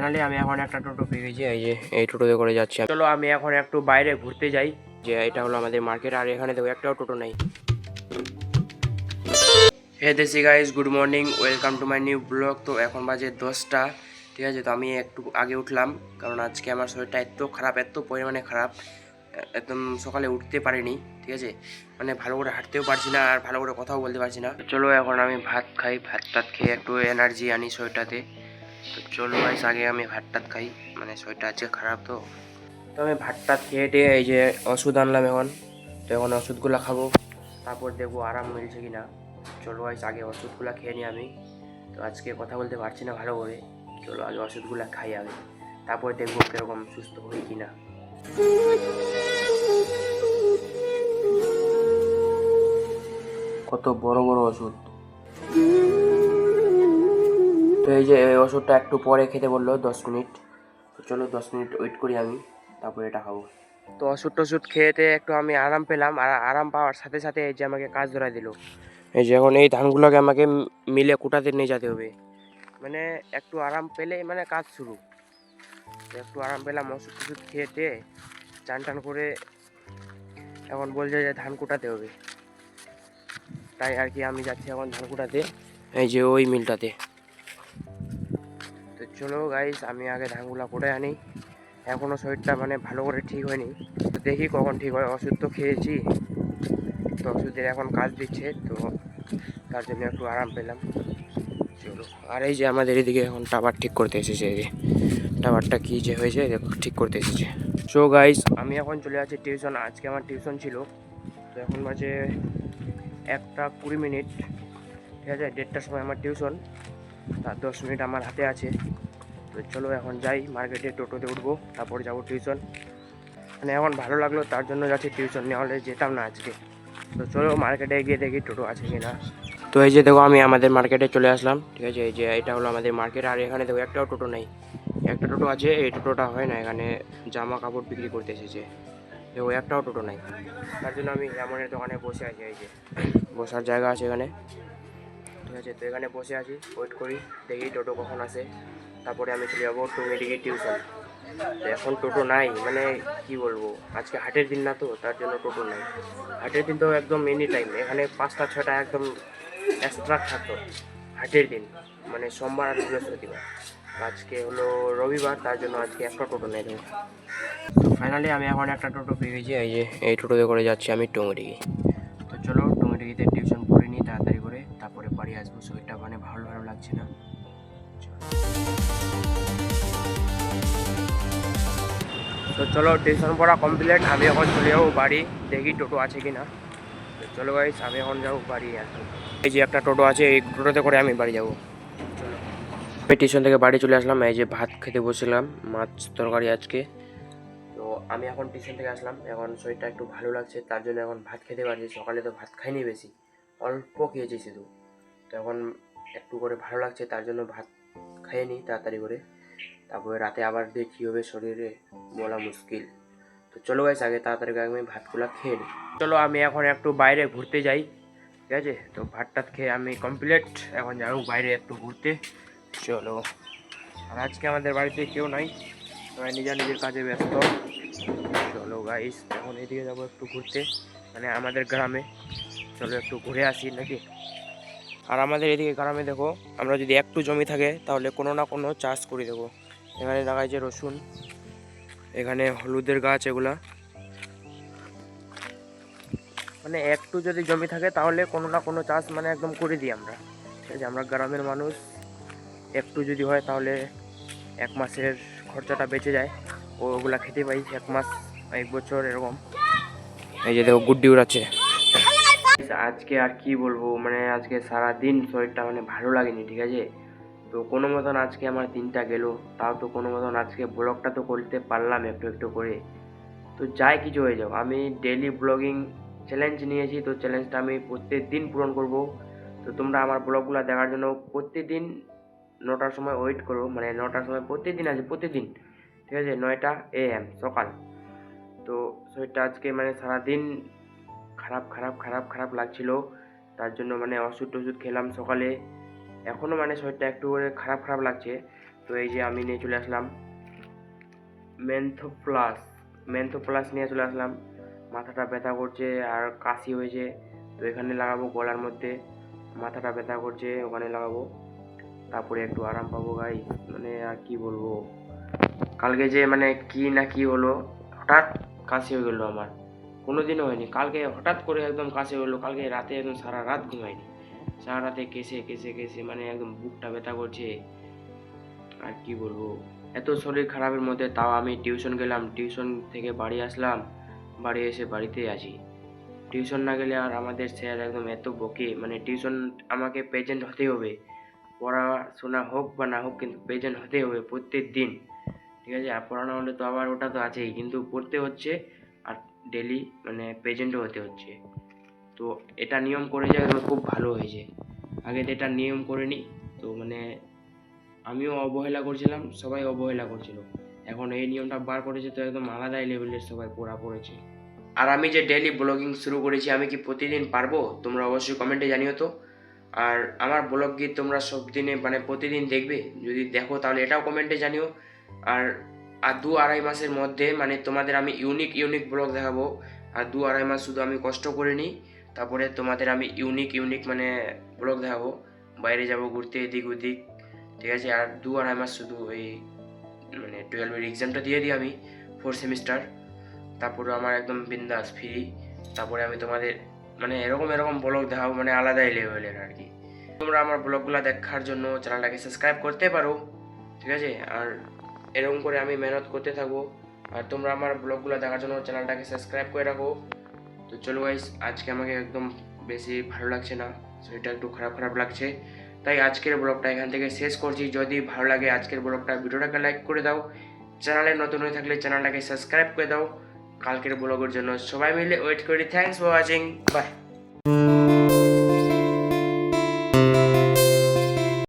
Finally আমি এখন একটা টোটো পেয়ে গেছি, এই যে এই টোটোতে করে যাচ্ছি চলো, আমি এখন একটু বাইরে ঘুরতে যাই, যে এটা হলো আমাদের মার্কেট আর এখানে দেখো একটাও টোটো নেই। Hey desi guys good morning welcome to my new blog তো এখন বাজে দশটা, ঠিক আছে? তো আমি একটু আগে উঠলাম, কারণ আজকে আমার শরীরটা এত খারাপ, এত পরিমাণে খারাপ, একদম সকালে উঠতে পারিনি, ঠিক আছে? মানে ভালো করে হাঁটতেও পারছি না, আর ভালো করে কথাও বলতে পারছি না। চলো, এখন আমি ভাত খাই, ভাত টাত খেয়ে একটু এনার্জি আনি শরীরটাতে। তো চলো গাইস আগে আমি ভাত টাত খাই। মানে শরীরটা আজকে খারাপ তো। তো আমি ভাত টাত খেয়ে টেয়ে এই যে ওষুধ আনলাম এখন। তো এখন ওষুধগুলো খাব। তারপর দেখব আরাম মিলছে কি না চলো গাইস আগে ওষুধগুলো খেয়ে নিই আমি। তো আজকে কথা বলতে পারছি না ভালো করে চলো আগে ওষুধগুলো খাই আগে। তারপর দেখব কীরকম সুস্থ হই কি না কত বড় বড় ওষুধ। তো এই যে এই ওষুধটা একটু পরে খেতে বলল, দশ মিনিট। তো চলো দশ মিনিট ওয়েট করি আমি, তারপরে এটা খাব। তো ওষুধ টষুধ খেয়েতে একটু আমি আরাম পেলাম, আর আরাম পাওয়ার সাথে সাথে এই যে আমাকে কাজ ধরা দিল। এই যে এখন এই ধানগুলোকে আমাকে মিলে কুটাতে নিয়ে যেতে হবে। মানে একটু আরাম পেলে মানে কাজ শুরু। একটু আরাম পেলাম ওষুধ টষুধ খেয়েতে চান টান করে এখন বলছে যে ধান কুটাতে হবে। তাই আর কি আমি যাচ্ছি এখন ধান কুটাতে, এই যে ওই মিলটাতে। চলো গাইস আমি আগে ধানগুলা করে আনি। এখনও শরীরটা মানে ভালো করে ঠিক হয়নি। তো দেখি কখন ঠিক হয়। ওষুধ তো খেয়েছি। তো ওষুধের এখন কাজ দিচ্ছে, তো তার জন্য একটু আরাম পেলাম। চলো। আর এই যে আমাদের এদিকে এখন টাওয়ার ঠিক করতে এসেছে, এই যে। টাওয়ারটা কী যে হয়েছে ঠিক করতে এসেছে। সো গাইস আমি এখন চলে যাচ্ছি টিউশন আজকে আমার টিউশন ছিল। তো এখন বাজে একটা কুড়ি মিনিট। ঠিক আছে, দেড়টার সময় আমার টিউশন তার দশ মিনিট আমার হাতে আছে। তো চলো এখন যাই মার্কেটে টোটোতে উঠবো, তারপর যাব টিউশন মানে এখন ভালো লাগল, তার জন্য যাচ্ছি টিউশন নাহলে যেতাম না আজকে। তো চলো মার্কেটে গিয়ে দেখি টোটো আছে কি না তো এই যে দেখো, আমি আমাদের মার্কেটে চলে আসলাম, ঠিক আছে? এই যে এটা হলো আমাদের মার্কেট আর এখানে দেখো একটাও টোটো নেই। একটা টোটো আছে, এই টোটোটা হয় না, এখানে জামা কাপড় বিক্রি করতে এসেছে। দেখো, একটাও টোটো নাই। তার জন্য আমি এমনের দোকানে বসে আছি, এই যে। বসার জায়গা আছে এখানে। ঠিক আছে, তো এখানে বসে আছি ওয়েট করি, দেখি টোটো কখন আসে। তারপরে আমি চলে যাব টুমেডিকে টিউশন। তো এখন টোটো নাই মানে কি বলব? আজকে হাটের দিন না তো, তার জন্য টোটো নাই। হাটের দিন তো একদম এনি টাইম এখানে পাঁচটা ছটা একদম এক্সট্রা থাকতো। হাটের দিন মানে সোমবার আর বৃহস্পতিবার। আজকে হলো রবিবার, তার জন্য আজকে একটা টোটো নেই দেখো ফাইনালি আমি এখন একটা টোটো পেয়ে গেছি, এই যে, এই টোটোতে করে যাচ্ছি আমি টুমেডিকে তো চলো টুমেডিকিতে টিউশন পড়ে নিই তাড়াতাড়ি করে, তারপরে বাড়ি আসব। শরীরটা মানে ভালো ভালো লাগছে না। তো চলো টিউশন পড়া কমপ্লিট আমি এখন চলে যাব বাড়ি। দেখি টোটো আছে কি না তো চলো গাইস আমি এখন যাব বাড়ি আর এই যে একটা টোটো আছে, এই টোটোতে করে আমি বাড়ি যাব। আমি টিউশন থেকে বাড়ি চলে আসলাম, এই যে ভাত খেতে বসেছিলাম, মাছ তরকারি আজকে। তো আমি এখন টিউশন থেকে আসলাম, এখন শরীরটা একটু ভালো লাগছে, তার জন্য এখন ভাত খেতে পারছি, সকালে তো ভাত খাইনি বেশি। অল্প খেয়েছি শুধু। তো এখন একটু করে ভালো লাগছে, তার জন্য ভাত খাইয়ে নিই, তাড়াতাড়ি করে। তারপরে রাতে আবার দিয়ে কী হবে শরীরে বলা মুশকিল। তো চলো গাইস আগে তাড়াতাড়ি আমি ভাতগুলো খেয়ে নিই চলো আমি এখন একটু বাইরে ঘুরতে যাই, ঠিক আছে? তো ভাত টাত খেয়ে আমি কমপ্লিট এখন যাব বাইরে একটু ঘুরতে। চলো। আর আজকে আমাদের বাড়িতে কেউ নাই, সবাই নিজের নিজের কাজে ব্যস্ত। চলো গাইস এখন এদিকে যাব একটু ঘুরতে মানে আমাদের গ্রামে। চলো একটু ঘুরে আসি নাকি? আর আমাদের এদিকে গ্রামে দেখো, আমরা যদি একটু জমি থাকে, তাহলে কোনো না কোনো চাষ করে দেবো। এখানে দেখা যাচ্ছে রসুন, এখানে হলুদের গাছ এগুলা। মানে একটু যদি জমি থাকে তাহলে কোনো না কোনো চাষ মানে একদম করে দিই আমরা। ঠিক আছে আমরা গ্রামের মানুষ, একটু যদি হয় তাহলে এক মাসের খরচাটা বেঁচে যায়। ওগুলা খেতে পাই, এক মাস, এক বছর এরকম। এই যে দেখো গুড্ডি উড়াচ্ছে। আজকে আর কি বলব মানে আজকে সারা দিন শরীরটা মানে ভালো লাগেনি, ঠিক আছে? তো কোনো মতন আজকে আমার দিনটা গেল। তাও তো কোনো মতন আজকে ব্লগটা তো করতে পারলাম একটু একটু করে। তো যাই কিছু হয়ে যাও আমি ডেলি ব্লগিং চ্যালেঞ্জ নিয়েছি। তো চ্যালেঞ্জটা আমি প্রত্যেক দিন পূরণ করব। তো তোমরা আমার ব্লগগুলো দেখার জন্য প্রত্যেকদিন নটার সময় ওয়েট করো। মানে নটার সময় প্রত্যেকদিন আছে, প্রত্যেকদিন। ঠিক আছে? নয়টা এ এম সকাল। তো শরীরটা আজকে মানে সারাদিন খারাপ খারাপ খারাপ খারাপ লাগছিল। তার জন্য মানে ওষুধ টষুধ খেলাম সকালে। এখনও মানে শরীরটা একটু করে খারাপ খারাপ লাগছে। তো এই যে আমি নিয়ে চলে আসলাম মেন্থো প্লাস মেন্থো প্লাস নিয়ে চলে আসলাম। মাথাটা ব্যথা করছে আর কাশি হয়েছে। তো এখানে লাগাবো গলার মধ্যে। মাথাটা ব্যথা করছে, ওখানে লাগাবো। তারপরে একটু আরাম পাবো গাই মানে আর কি বলব? কালকে যে মানে কি না কি হলো, হঠাৎ কাশি হয়ে গেলো আমার। কোনো দিনও হয়নি। কালকে হঠাৎ করে একদম কাশি হলো কালকে রাতে একদম সারা রাত ঘুমাইনি। সারা রাতে কেসে কেসে কেসে মানে একদম বুকটা ব্যথা করছে। আর কি বলব? এত শরীর খারাপের মধ্যে তাও আমি টিউশন গেলাম, টিউশন থেকে বাড়ি আসলাম, বাড়ি এসে বাড়িতে আছি। টিউশন না গেলে আর আমাদের স্যার একদম এত বকে মানে টিউশন আমাকে প্রেজেন্ট হতে হবে। পড়াশোনা হোক বা না হোক কিন্তু প্রেজেন্ট হতে হবে প্রত্যেক দিন ঠিক আছে? আর পড়ানো হলে তো আবার ওটা তো আছেই, কিন্তু পড়তে হচ্ছে আর ডেলি মানে প্রেজেন্টও হতে হচ্ছে। তো এটা নিয়ম করেছে একদম খুব ভালো হয়েছে আগে তো এটা নিয়ম করেনি তো মানে আমিও অবহেলা করছিলাম, সবাই অবহেলা করছিল। এখন এই নিয়মটা বার করেছে, তো একদম আলাদাই লেভেলের সবাই পড়া পড়েছে। আর আমি যে ডেলি ব্লগিং শুরু করেছি, আমি কি প্রতিদিন পারব? তোমরা অবশ্যই কমেন্টে জানিও তো। আর আমার ব্লগ গীত তোমরা সব দিনে মানে প্রতিদিন দেখবে, যদি দেখো তাহলে এটাও কমেন্টে জানিও। আর আর দু আড়াই মাসের মধ্যে মানে তোমাদের আমি ইউনিক ইউনিক ব্লগ দেখাবো। আর দু আড়াই মাস শুধু আমি কষ্ট করে নিই। তারপরে তোমাদের আমি ইউনিক ইউনিক মানে ব্লগ দেখাবো। বাইরে যাব ঘুরতে, এদিক ওদিক, ঠিক আছে? আর দু আড়াই মাস শুধু এই মানে টুয়েলভের এক্সামটা দিয়ে দিই আমি ফোর সেমিস্টার তারপরে আমার একদম বিন্দাস ফ্রি তারপরে আমি তোমাদের মানে এরকম এরকম ব্লগ দেখাবো মানে আলাদাই লেভেলের আর কি। তোমরা আমার ব্লগগুলো দেখার জন্য চ্যানেলটাকে সাবস্ক্রাইব করতে পারো, ঠিক আছে? আর এরকম করে আমি মেহনত করতে থাকব। আর তোমরা আমার ব্লগগুলো দেখার জন্য চ্যানেলটাকে সাবস্ক্রাইব করে রাখো। তো চলো গাইস আজকে আমাকে একদম বেশি ভালো লাগছে না শরীরটা একটু খারাপ খারাপ লাগছে। তাই আজকের ব্লগটা এখান থেকে শেষ করছি। যদি ভালো লাগে আজকের ব্লগটা ভিডিওটাকে লাইক করে দাও। চ্যানেলে নতুন হয়ে থাকলে চ্যানেলটাকে সাবস্ক্রাইব করে দাও। কালকের ব্লগের জন্য সবাই মিলে ওয়েট করি। Thanks for watching by